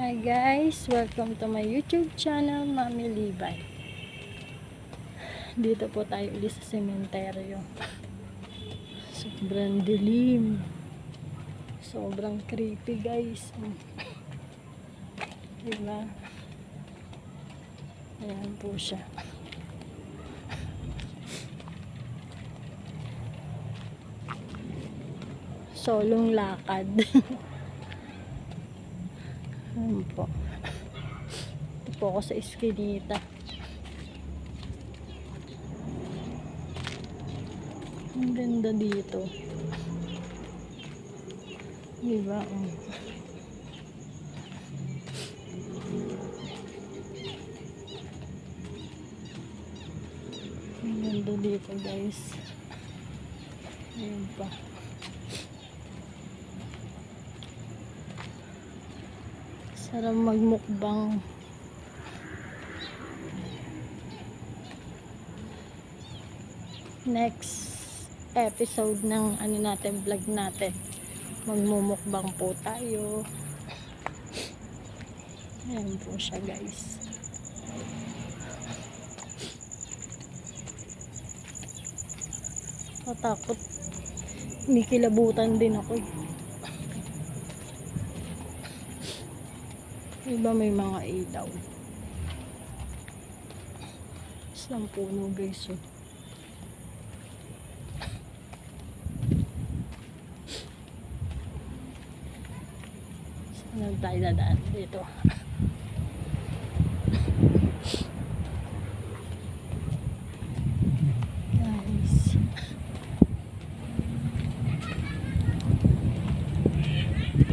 Hi guys, welcome to my YouTube channel, Mami Libay. Dito po tayo ulit sa sementeryo. Sobrang dilim. Sobrang creepy guys. Diba? Ayan po siya. Solong lakad. Ayan po. Ito po ako sa eskinita. Ang ganda dito. Diba? Oh. Ang ganda dito guys. Ayan pa. Sarap magmukbang. Next episode ng ano natin, vlog natin. Magmumukbang po tayo. Ayan po siya guys. Tatakot. May kilabutan din ako eh. Iba may mga ilaw. Isang puno guys oh. Saan tayo dadaan dito?